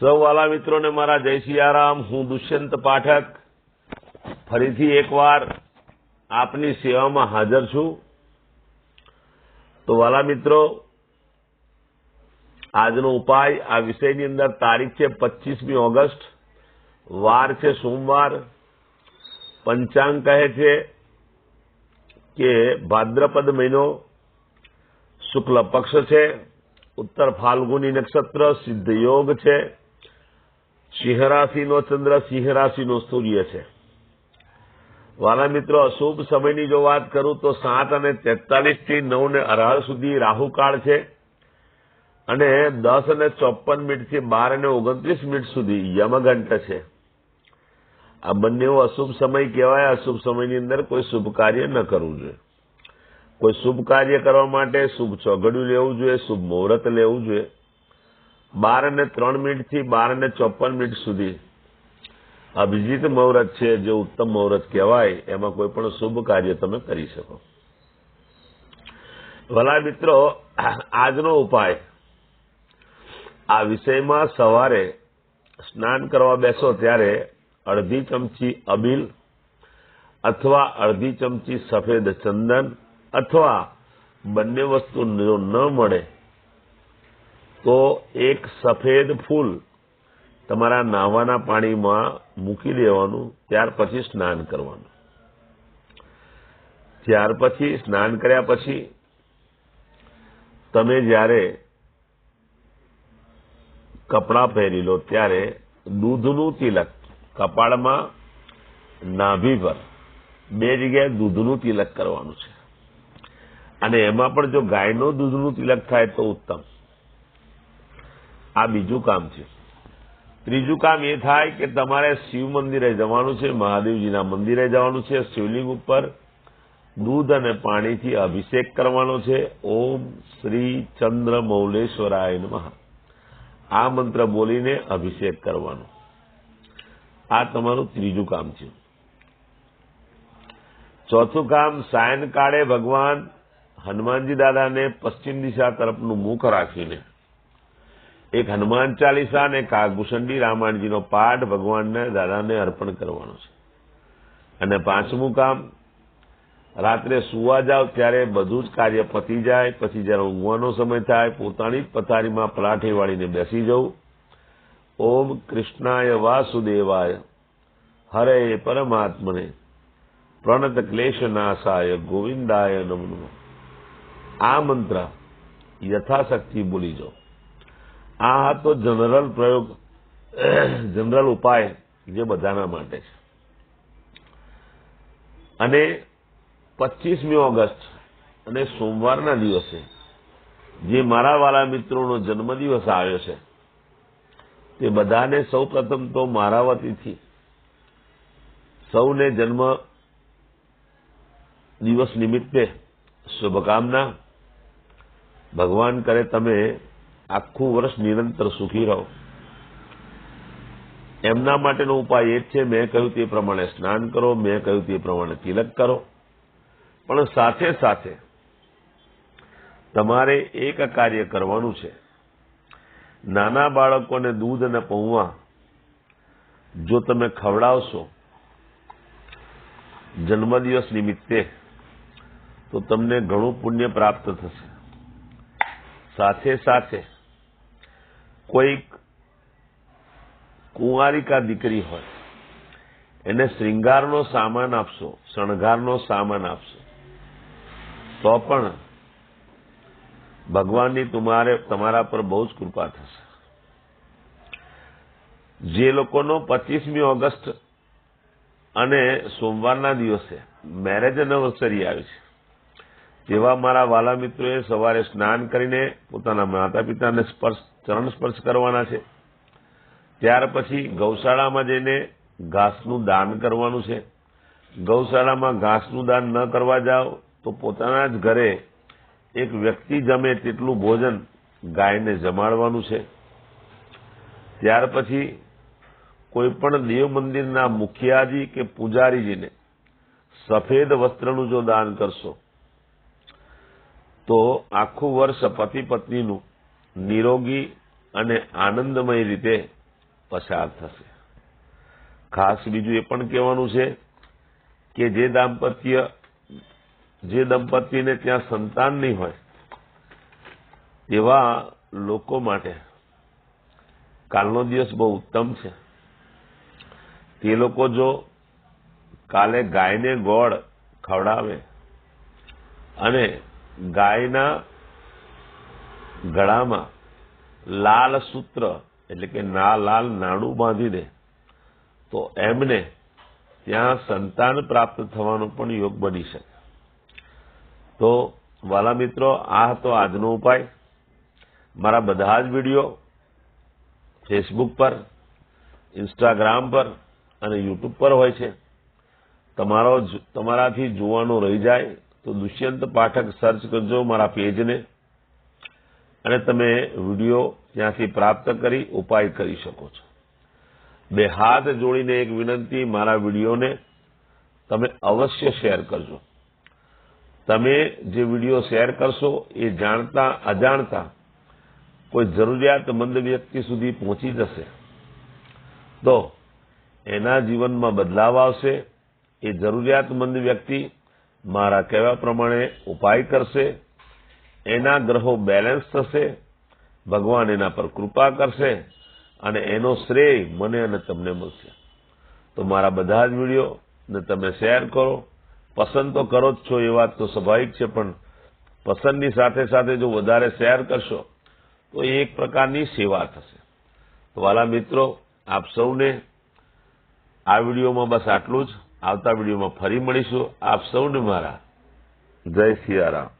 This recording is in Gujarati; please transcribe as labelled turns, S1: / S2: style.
S1: સૌ વાલા મિત્રોને મારા જય સિયારામ હું દુષ્યંત પાઠક. ફરીથી એકવાર આપની સેવામાં હાજર છું. તો વાલા મિત્રો, આજનો ઉપાય આ વિષયની અંદર તારીખ છે પચીસમી ઓગસ્ટ. વાર છે સોમવાર. પંચાંગ કહે છે કે ભાદ્રપદ મહિનો શુક્લ પક્ષ છે. ઉત્તર ફાલ્ગુની નક્ષત્ર સિદ્ધ યોગ છે. સિંહ રાશિનો ચંદ્ર સિંહ રાશિનો સૂર્ય છે. વાલા મિત્રો અશુભ સમયની જો વાત કરું તો સાત અને તેતાલીસથી નવ ને અઢાર સુધી રાહુકાળ છે અને દસ અને ચોપન મિનિટથી બાર અને ઓગણત્રીસ મિનિટ સુધી યમઘંટ છે. આ બંને અશુભ સમય કહેવાય. અશુભ સમયની અંદર કોઈ શુભ કાર્ય ન કરવું જોઈએ. કોઈ શુભ કાર્ય કરવા માટે શુભ ચોઘડ્યું લેવું જોઈએ, શુભ મુહૂર્ત લેવું જોઈએ. બાર અને ત્રણ મિનિટથી બાર અને ચોપન મિનિટ સુધી. અભિજીત મુહૂર્ત છે, જે ઉત્તમ મુહૂર્ત કહેવાય, એમાં કોઈ પણ શુભ કાર્ય તમે કરી શકો. ભલા મિત્રો, આજનો ઉપાય. આ વિષયમાં સવારે સ્નાન કરવા બેસો ત્યારે અડધી ચમચી અબીલ અથવા અડધી ચમચી સફેદ ચંદન અથવા બંને વસ્તુ ન મળે તો એક સફેદ ફૂલ તમારા નાવાના પાણીમાં મૂકી દેવાનું, ત્યાર પછી સ્નાન કરવાનું. ત્યાર પછી સ્નાન કર્યા પછી તમે જ્યારે કપડાં પહેરી લો, ત્યારે દૂધનું તિલક કપાળમાં નાભી પર બે જગ્યાએ દૂધનું તિલક કરવાનું છે. અને એમાં પણ જો ગાયનું દૂધનું તિલક થાય તો ઉત્તમ. આ બીજું કામ છે. ત્રીજું કામ એ થાય કે તમારે શિવ મંદિરે જવાનું છે, મહાદેવજીના મંદિરે જવાનું છે, શિવલિંગ ઉપર દૂધ અને પાણીથી અભિષેક કરવાનો છે. ઓમ શ્રી ચંદ્ર મૌલેશ્વરાય નમઃ. આ મંત્ર બોલીને અભિષેક કરવાનો. આ તમારું ત્રીજું કામ છે. ચોથું કામ સાયનકાળે ભગવાન હનુમાનજી દાદાને પશ્ચિમ દિશા તરફનું મુખ રાખીને એક હનુમાન ચાલીસા અને કાગભૂષણજી રામાયણજીનો પાઠ ભગવાનને, દાદાને અર્પણ કરવાનો છે. અને પાંચમું કામ, રાત્રે સુવા જાવ ત્યારે બધું જ કાર્ય પતી જાય, પછી જ્યારે ઊંઘવાનો સમય થાય, પોતાની જ પથારીમાં પલાઠી વાળીને બેસી જવું. ઓમ કૃષ્ણાય વાસુદેવાય, હરે પરમાત્મને, પ્રણત ક્લેશ નાશાય, ગોવિંદાય નમ આ મંત્ર યથાશક્તિ બોલી જાઓ. આ હતો જનરલ પ્રયોગ, જનરલ ઉપાય જે બધાના માટે છે. અને પચીસમી ઓગસ્ટ અને સોમવારના દિવસે જે મારા વાલા મિત્રોનો જન્મદિવસ આવ્યો છે, તે બધાને સૌ પ્રથમ તો મારા વતીથી સૌને જન્મ દિવસ નિમિત્તે શુભકામના. ભગવાન કરે તમે આખું વર્ષ નિરંતર સુખી રહો. એમના માટેનો ઉપાય એ જ છે, મેં કહ્યું તે પ્રમાણે સ્નાન કરો, મેં કહ્યું તે પ્રમાણે તિલક કરો. પણ સાથે સાથે તમારે એક કાર્ય કરવાનું છે. નાના બાળકોને દૂધ અને પૌવા જો તમે ખવડાવશો જન્મદિવસ નિમિત્તે, તો તમને ઘણું પુણ્ય પ્રાપ્ત થશે. સાથે સાથે કોઈક કુંવારિકા દીકરી હોય, એને શ્રૃંગારનો સામાન આપશો, શણગારનો સામાન આપશો, તો પણ ભગવાનની તમારે, તમારા પર બહુ જ કૃપા થશે. જે લોકોનો પચીસમી ઓગસ્ટ અને સોમવારના દિવસે મેરેજ એનિવર્સરી આવી છે, તેવા મારા વાલા મિત્રોએ સવારે સ્નાન કરીને પોતાના માતા પિતાને સ્પર્શ ચરણ સ્પર્શ કરવાના છે. ત્યાર પછી ગૌશાળામાં જઈને ઘાસનું દાન કરવાનું છે. ગૌશાળામાં ઘાસનું દાન ન કરવા જાઓ તો પોતાના જ ઘરે એક વ્યક્તિ જમે તેટલું ભોજન ગાયને જમાડવાનું છે. ત્યાર પછી કોઈ પણ દેવ મંદિરના મુખિયાજી કે પૂજારીજીને સફેદ વસ્ત્રનું જો દાન કરશો, તો આખું વર્ષ પતિ પત્નીનું નિરોગી અને આનંદમય રીતે પસાર થશે. ખાસ બીજું એ પણ કહેવાનું છે કે જે દાંપત્ય, જે દંપતીને ત્યાં સંતાન નહીં હોય, તેવા લોકો માટે કાલનો દિવસ બહુ ઉત્તમ છે. તે લોકો જો કાલે ગાયને ગોળ ખવડાવે અને ગાયના ગળામાં લાલ સૂત્ર, એટલે કે ના લાલ નાણું બાંધી દે, તો એમને ત્યાં સંતાન પ્રાપ્ત થવાનો પણ યોગ બની શકે. તો વાલા મિત્રો, આ હતો આજનો ઉપાય. મારા બધા જ વીડિયો ફેસબુક પર ઇન્સ્ટાગ્રામ પર અને યુટ્યુબ પર હોય છે. તમારો તમારાથી જોવાનું રહી જાય તો દુષ્યંત પાઠક સર્ચ કરજો મારા પેજને અને તમે વીડિયો ત્યાંથી પ્રાપ્ત કરી ઉપાય કરી શકો છો. બે હાથ જોડીને એક વિનંતી મારા વિડીયોને તમે અવશ્ય શેર કરજો. તમે જે વીડિયો શેર કરશો એ જાણતા અજાણતા કોઈ જરૂરિયાતમંદ વ્યક્તિ સુધી પહોંચી જશે. તો એના જીવનમાં બદલાવ આવશે, એ જરૂરિયાતમંદ વ્યક્તિ મારા કહેવા પ્રમાણે ઉપાય કરશે એના ગ્રહો બેલેન્સ થશે, ભગવાન એના પર કૃપા કરશે અને એનો શ્રેય મને અને તમને મળશે. તો મારા બધા જ વીડિયો ને તમે શેર કરો. પસંદ તો કરો જ છો, એ વાત તો સ્વાભાવિક છે, પણ પસંદની સાથે સાથે જો વધારે શેર કરશો, તો એ એક પ્રકારની સેવા થશે. વાલા મિત્રો, આપ સૌને આ વિડીયોમાં બસ આટલું જ. આવતા વિડીયોમાં ફરી મળીશું. આપ સૌને મારા. જય સિયારામ.